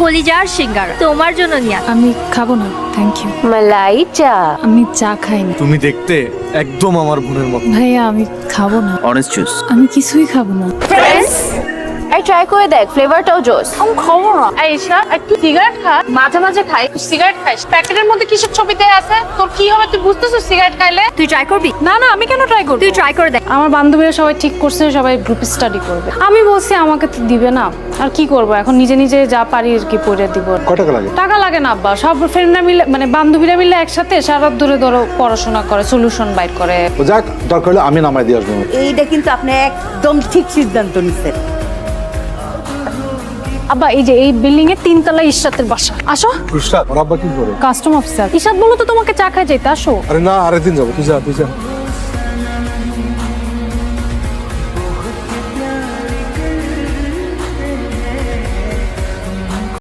কলিজার সিঙ্গার। তোমার জন্য নিয়ে আস- আমি খাব না থ্যাংক ইউ মালাই চা আমি চা খাই না। তুমি দেখতে একদম আমার বোনের মতো। ভাইয়া আমি খাব না। অরেঞ্জ জুস আমি কিছুই খাব না। ফ্রেন্ডস এই ট্রাই করে দেখ ফ্লেভারটাও জোস। আমি খাব না। এই ঈশা একটু সিগারেট খা মাঝে মাঝে খাই সিগারেট খাইস। প্যাকেটের মধ্যে কিসব ছবিতে আছে? তোর কি হবে তুই বুঝতেছিস সিগারেট খাইলে? তুই ট্রাই করবি? না না আমি কেন ট্রাই করব? তুই ট্রাই করে দেখ। আমার বান্ধবীরা সবাই ঠিক করছে সবাই গ্রুপ স্টাডি করবে। আমি বলছি আমাকে তো দিবে না। আর কি করব? এখন নিজে নিজে যা পারি আর কি পড়ে দিব। কয় টাকা লাগে? টাকা লাগে না আব্বা। সব ফ্রেন্ডরা মিলে মানে বান্ধবীরা মিলে একসাথে সারা ধরে ধরো পড়াশোনা করে সলিউশন বাইর করে। যাক দরকার হলে আমি নামাই দিয়ে আসব। এইটা কিন্তু আপনি একদম ঠিক সিদ্ধান্ত নিচ্ছেন আব্বা এই যে এই বিল্ডিং এর তিনতলা ইশরাতের বাসা। আসো। কুষ্টা ওর আব্বা কি করে? কাস্টম অফিসার ইশাদ বলো তো তোমাকে চা খাই যাইতে আসো। আরে না আরেকদিন যাব তুই যা তুই যা।